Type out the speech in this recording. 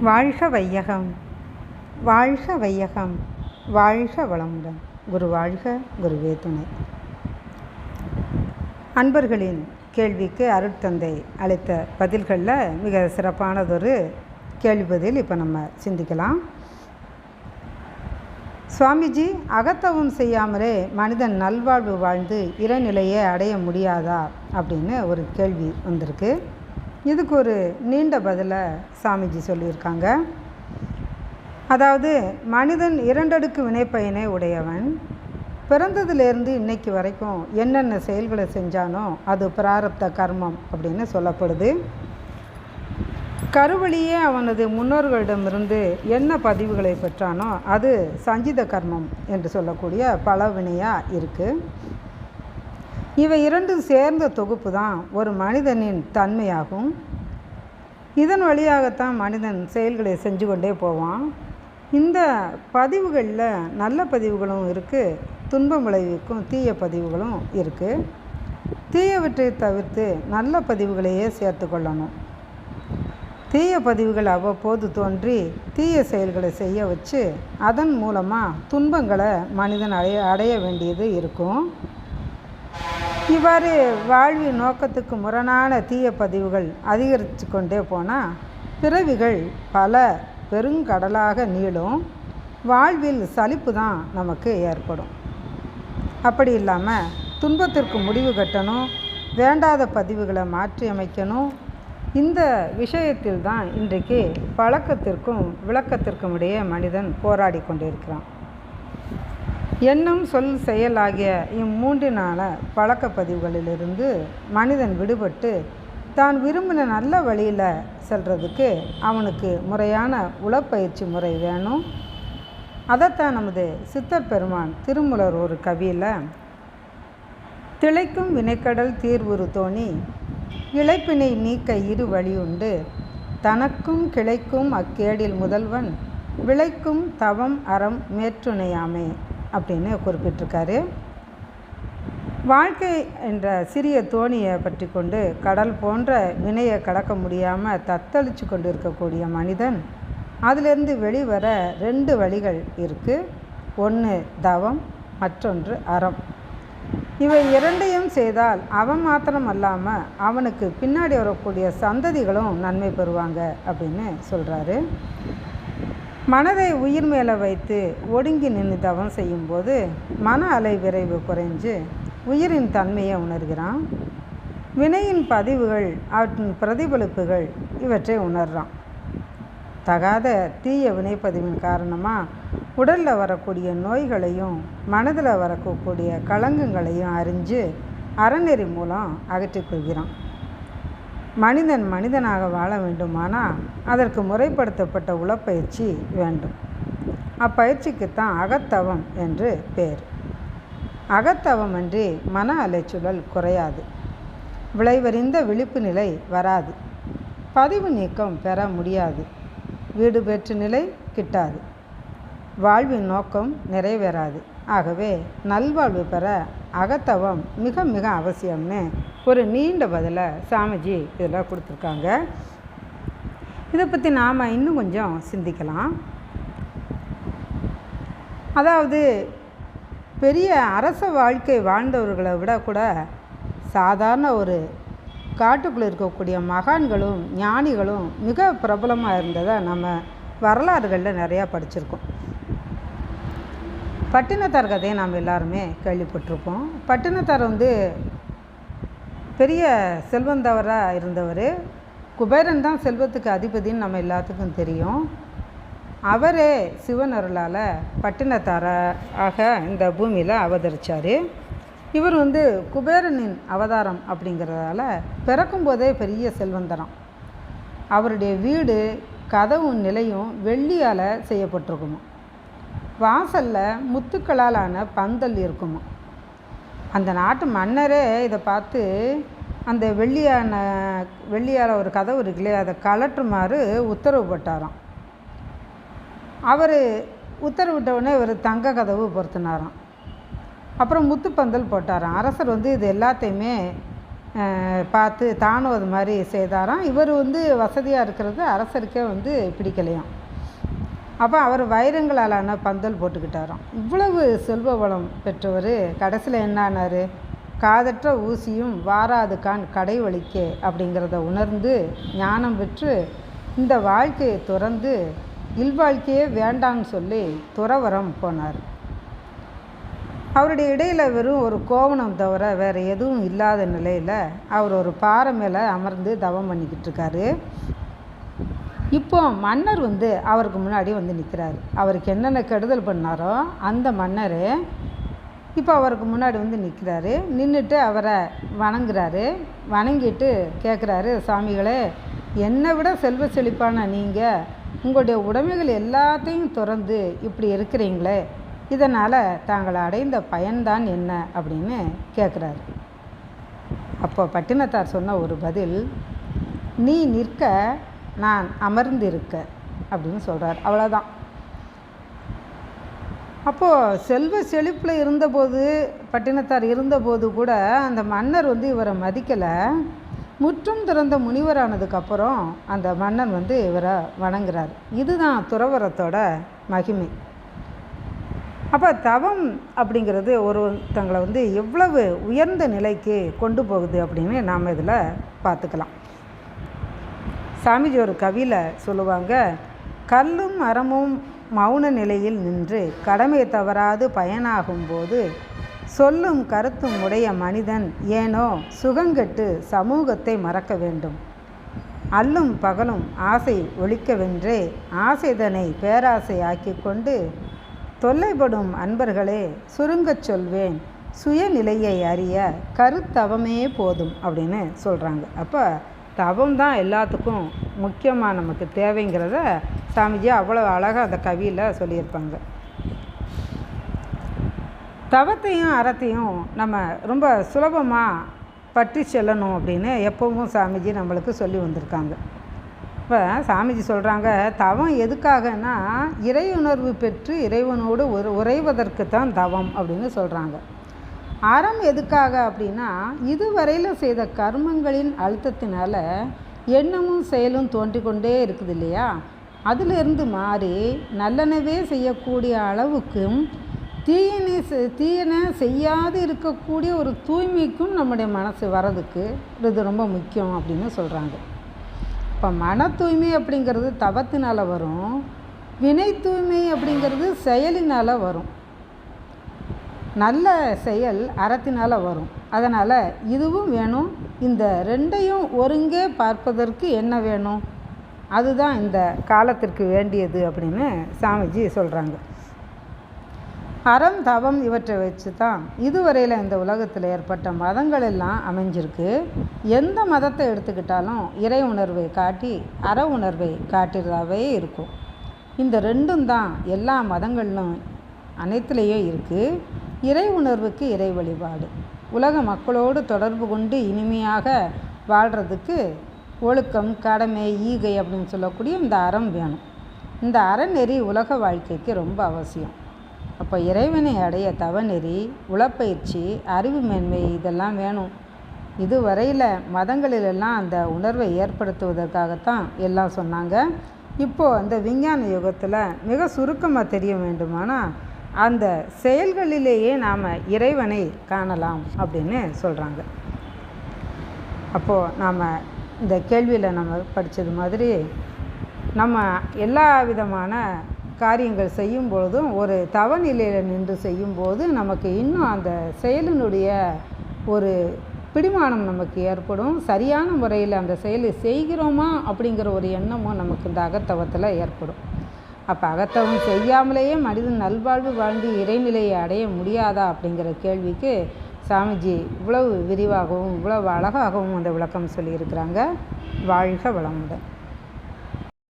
வாழ்க வையகம் வாழ்க வையகம் வாழ்க வளமுடன். குரு வாழ்க குருவே துணை. அன்பர்களின் கேள்விக்கு அருட்தந்தை அளித்த பதில்களில் மிக சிறப்பானதொரு கேள்வி பதில் இப்போ நம்ம சிந்திக்கலாம். சுவாமிஜி அகத்தவம் செய்யாமலே மனிதன் நல்வாழ்வு வாழ்ந்து இறைநிலையை அடைய முடியாதா? அப்படின்னு ஒரு கேள்வி வந்திருக்கு. இதுக்கு ஒரு நீண்ட பதிலை சாமிஜி சொல்லியிருக்காங்க. அதாவது மனிதன் இரண்டடுக்கு வினைப்பயனை உடையவன் பிறந்ததுலேருந்து இன்னைக்கு வரைக்கும் என்னென்ன செயல்களை செஞ்சானோ அது பிராரப்த கர்மம் அப்படின்னு சொல்லப்படுது. கருவழியே அவனது முன்னோர்களிடமிருந்து என்ன பதிவுகளை பெற்றானோ அது சஞ்சித கர்மம் என்று சொல்லக்கூடிய பல வினையாக இருக்குது இவை இரண்டும் சேர்ந்த தொகுப்பு தான் ஒரு மனிதனின் தன்மையாகும். இதன் வழியாகத்தான் மனிதன் செயல்களை செஞ்சு கொண்டே போவான். இந்த பதிவுகளில் நல்ல பதிவுகளும் இருக்குது துன்பம் விளைவிக்கும் தீய பதிவுகளும் இருக்குது தீயவற்றை தவிர்த்து நல்ல பதிவுகளையே சேர்த்து கொள்ளணும். தீய பதிவுகள் அவ்வப்போது தோன்றி தீய செயல்களை செய்ய வச்சு அதன் மூலமாக துன்பங்களை மனிதன் அடைய அடைய வேண்டியது இருக்கும். இவ்வாறு வாழ்வின் நோக்கத்துக்கு முரணான தீய பதிவுகள் அதிகரித்து கொண்டே போனால் பிறவிகள் பல பெருங்கடலாக நீளும் வாழ்வில் சலிப்பு தான் நமக்கு ஏற்படும். அப்படி இல்லாமல் துன்பத்திற்கு முடிவு கட்டணும் வேண்டாத பதிவுகளை மாற்றி அமைக்கணும் இந்த விஷயத்தில் தான் இன்றைக்கு பழக்கத்திற்கும் விளக்கத்திற்கும் இடையே மனிதன் போராடி கொண்டிருக்கிறான். எண்ணம் சொல் செயல் ஆகிய இம்மூன்றினால பழக்க பதிவுகளிலிருந்து மனிதன் விடுபட்டு தான் விரும்பின நல்ல வழியில் செல்றதுக்கு அவனுக்கு முறையான உளப்பயிற்சி முறை வேணும். அதைத்தான் நமது சித்தர் பெருமான் திருமுலர் ஒரு கவியில் திளைக்கும் வினைக்கடல் தீர்வுறு தோணி இழைப்பினை நீக்க இரு வழியுண்டு. தனக்கும் கிளைக்கும் அக்கேடில் முதல்வன் விளைக்கும் தவம் அறம் மேற்றுணையாமே. அப்படின்னு குறிப்பிட்டிருக்காரு. வாழ்க்கை என்ற சிறிய தோணியை பற்றி கொண்டு கடல் போன்ற வினையை கடக்க முடியாமல் தத்தளித்து கொண்டு இருக்கக்கூடிய மனிதன். அதிலிருந்து வெளிவர ரெண்டு வழிகள் இருக்குது ஒன்று தவம் மற்றொன்று அறம். இவை இரண்டையும் செய்தால் அவன் மாத்திரம் அல்லாமல் அவனுக்கு பின்னாடி வரக்கூடிய சந்ததிகளும் நன்மை பெறுவாங்க அப்படின்னு சொல்கிறாரு மனதை உயிர் மேலே வைத்து ஒடுங்கி நின்று தவம் செய்யும்போது மன அலை விரைவு குறைஞ்சு உயிரின் தன்மையை உணர்கிறான். வினையின் பதிவுகள் அவற்றின் பிரதிபலிப்புகள் இவற்றை உணர்றான். தகாத தீய வினைப்பதிவின் காரணமாக உடலில் வரக்கூடிய நோய்களையும் மனதில் வரக்கூடிய களங்கங்களையும் அறிஞ்சு அறநெறி மூலம் அகற்றிக்கொள்கிறான் மனிதன் மனிதனாக வாழ வேண்டுமானால் அதற்கு முறைப்படுத்தப்பட்ட உளப்பயிற்சி வேண்டும். அப்பயிற்சிக்குத்தான் அகத்தவம் என்று பேர். அகத்தவம் அன்றி மன அலைச்சூழல் குறையாது. விளைவறிந்த விழிப்பு நிலை வராது. பதிவு நீக்கம் பெற முடியாது. வீடு பெற்று நிலை கிட்டாது. வாழ்வின் நோக்கம் நிறைவேறாது. ஆகவே நல்வாழ்வு பெற அகத்தவம் மிக மிக அவசியம்னு ஒரு நீண்ட பதிலை சாமிஜி இதில் கொடுத்துருக்காங்க. இதை பற்றி நாம் இன்னும் கொஞ்சம் சிந்திக்கலாம். அதாவது பெரிய அரச வாழ்க்கை வாழ்ந்தவர்களை விட கூட சாதாரண ஒரு காட்டுக்குள்ளே இருக்கக்கூடிய மகான்களும் ஞானிகளும் மிக பிரபலமாக இருந்ததை நம்ம வரலாறுகளில் நிறையா படிச்சிருக்கோம். பட்டினத்தார் கதையை நாம் எல்லாருமே கேள்விப்பட்டிருப்போம். பட்டினத்தார் வந்து பெரிய செல்வந்தவராக இருந்தவர். குபேரன் தான் செல்வத்துக்கு அதிபதின்னு நம்ம எல்லாத்துக்கும் தெரியும். அவரே சிவன் அருளால் பட்டினத்தாராக இந்த பூமியில் அவதரித்தார் இவர் வந்து குபேரனின் அவதாரம் அப்படிங்கிறதால பிறக்கும்போதே பெரிய செல்வந்தரம். அவருடைய வீடு கதவும் நிலையும் வெள்ளியால் செய்யப்பட்டிருக்குமா வாசலில் முத்துக்களால் ஆன பந்தல் இருக்குமா. அந்த நாட்டு மன்னரே இதை பார்த்து அந்த வெள்ளியான வெள்ளியால் ஒரு கதவு இருக்குல்லையே அதை கலட்டுமாறு உத்தரவு போட்டாராம். அவர் உத்தரவிட்டவுடனே இவர் தங்க கதவு பொருத்தினாராம். அப்புறம் முத்துப்பந்தல் போட்டாராம். அரசர் வந்து இது எல்லாத்தையுமே பார்த்து தானும் அது மாதிரி செய்தாராம். இவர் வந்து வசதியாக இருக்கிறது அரசருக்கே வந்து பிடிக்கலையாம். அப்போ அவர் வைரங்களாலான பந்தல் போட்டுக்கிட்டாராம். இவ்வளவு செல்வ வளம் பெற்றவர் கடைசியில் என்ன ஆனார் காதற்ற ஊசியும் வாராது கான் கடை வலிக்கே அப்படிங்கிறத உணர்ந்து ஞானம் பெற்று இந்த வாழ்க்கையை துறந்து இல்வாழ்க்கையே வேண்டான்னு சொல்லி துறவரம் போனார். அவருடைய இடையில் வெறும் ஒரு கோவணம் தவிர வேறு எதுவும் இல்லாத நிலையில் அவர் ஒரு பாறை மேலே அமர்ந்து தவம் பண்ணிக்கிட்டு இருக்காரு. இப்போ மன்னர் வந்து அவருக்கு முன்னாடி வந்து நிற்கிறாரு அவருக்கு என்னென்ன கெடுதல் பண்ணாரோ அந்த மன்னர் இப்போ அவருக்கு முன்னாடி வந்து நிற்கிறாரு நின்றுட்டு அவரை வணங்குறாரு. வணங்கிட்டு கேட்குறாரு சாமிகளே என்னை விட செல்வ செழிப்பான நீங்கள் உங்களுடைய உடைமைகள் எல்லாத்தையும் திறந்து இப்படி இருக்கிறீங்களே இதனால் தாங்கள் அடைந்த பயன்தான் என்ன? அப்படின்னு கேட்குறாரு அப்போ பட்டினத்தார் சொன்ன ஒரு பதில் நீ நிற்க நான் அமர்ந்திருக்க அப்படின்னு சொல்கிறார் அவ்வளோதான் அப்போது செல்வ செழிப்பில் இருந்தபோது பட்டினத்தார் இருந்தபோது கூட அந்த மன்னர் வந்து இவரை மதிக்கலை. முற்றும் திறந்த முனிவரானதுக்கப்புறம் அந்த மன்னன் வந்து இவரை வணங்குறார். இதுதான் துறவரத்தோட மகிமை. அப்போ தவம் அப்படிங்கிறது ஒருத்தங்களை வந்து எவ்வளவு உயர்ந்த நிலைக்கு கொண்டு போகுது அப்படின்னு நாம் இதில் பார்த்துக்கலாம். சாமிஜி ஒரு கவியில் சொல்லுவாங்க கல்லும் மரமும் மௌன நிலையில் நின்று கடமை தவறாது பயனாகும்போது சொல்லும் கருத்தும் உடைய மனிதன் ஏனோ சுகங்கெட்டு சமூகத்தை மறக்க வேண்டும். அல்லும் பகலும் ஆசை ஒழிக்கவென்றே ஆசைதனை பேராசை ஆக்கி கொண்டு தொல்லைப்படும் அன்பர்களே சுருங்கச் சொல்வேன் சுயநிலையை அறிய கருத்தவமே போதும் அப்படின்னு சொல்கிறாங்க அப்போ தவம் தான் எல்லாத்துக்கும் முக்கியமாக நமக்கு தேவைங்கிறத சாமிஜி அவ்வளோ அழகாக அந்த கவியில் சொல்லியிருப்பாங்க. தவத்தையும் அறத்தையும் நம்ம ரொம்ப சுலபமாக பற்றி செல்லணும் அப்படின்னு எப்பவும் சாமிஜி நம்மளுக்கு சொல்லி வந்திருக்காங்க. இப்போ சாமிஜி சொல்கிறாங்க தவம் எதுக்காகனா இறை உணர்வு பெற்று இறைவனோடு ஒரு உறைவதற்கு தான் தவம் அப்படின்னு சொல்கிறாங்க அறம் எதுக்காக அப்படின்னா இதுவரையில் செய்த கர்மங்களின் அழுத்தத்தினால எண்ணமும் செயலும் தோன்றிக்கொண்டே இருக்குது இல்லையா? அதிலிருந்து மாறி நல்லனவே செய்யக்கூடிய அளவுக்கும் தீயனை தீயனை செய்யாது இருக்கக்கூடிய ஒரு தூய்மைக்கும் நம்முடைய மனசு வரதுக்கு இது ரொம்ப முக்கியம் அப்படின்னு சொல்கிறாங்க இப்போ மன தூய்மை அப்படிங்கிறது தவத்தினால் வரும் வினை தூய்மை அப்படிங்கிறது செயலினால் வரும். நல்ல செயல் அறத்தினால் வரும். அதனால் இதுவும் வேணும். இந்த ரெண்டையும் ஒருங்கே பார்ப்பதற்கு என்ன வேணும்? அதுதான் இந்த காலத்திற்கு வேண்டியது அப்படின்னு சாமிஜி சொல்கிறாங்க அறம் தவம் இவற்றை வச்சு தான் இதுவரையில் இந்த உலகத்தில் ஏற்பட்ட மதங்கள் எல்லாம் அமைஞ்சிருக்கு. எந்த மதத்தை எடுத்துக்கிட்டாலும் இறை உணர்வை காட்டி அற உணர்வை காட்டுறதாகவே இருக்கும். இந்த ரெண்டும் தான் எல்லா மதங்களிலும் அனைத்துலேயும் இருக்குது இறை உணர்வுக்கு இறை வழிபாடு. உலக மக்களோடு தொடர்பு கொண்டு இனிமையாக வாழ்கிறதுக்கு ஒழுக்கம் கடமை ஈகை அப்படின்னு சொல்லக்கூடிய இந்த அறம் வேணும். இந்த அறநெறி உலக வாழ்க்கைக்கு ரொம்ப அவசியம். அப்போ இறைவனை அடைய தவநெறி உளப்பயிற்சி அறிவு மேன்மை இதெல்லாம் வேணும். இதுவரையில் மதங்களிலெல்லாம் அந்த உணர்வை ஏற்படுத்துவதற்காகத்தான் எல்லாம் சொன்னாங்க. இப்போது அந்த விஞ்ஞான யுகத்தில் மிக சுருக்கமாக தெரிய வேண்டுமானால் அந்த செயல்களிலேயே நாம் இறைவனை காணலாம் அப்படின்னு சொல்கிறாங்க அப்போது நாம் இந்த கேள்வியில் நம்ம படித்தது மாதிரி நம்ம எல்லா விதமான காரியங்கள் செய்யும் பொழுதும் ஒரு தவநிலையில் நின்று செய்யும்போது நமக்கு இன்னும் அந்த செயலினுடைய ஒரு பிடிமானம் நமக்கு ஏற்படும். சரியான முறையில் அந்த செயலை செய்கிறோமா அப்படிங்கிற ஒரு எண்ணமும் நமக்கு இந்த அகத்தவத்தில் ஏற்படும். அப்போ அகத்தவம் செய்யாமலேயே மனிதன் நல்வாழ்வு வாழ்ந்து இறைநிலையை அடைய முடியாதா அப்படிங்கிற கேள்விக்கு சாமிஜி இவ்வளவு விரிவாகவும் இவ்வளவு அழகாகவும் அந்த விளக்கம் சொல்லியிருக்கிறாங்க. வாழ்க வளமுடன்.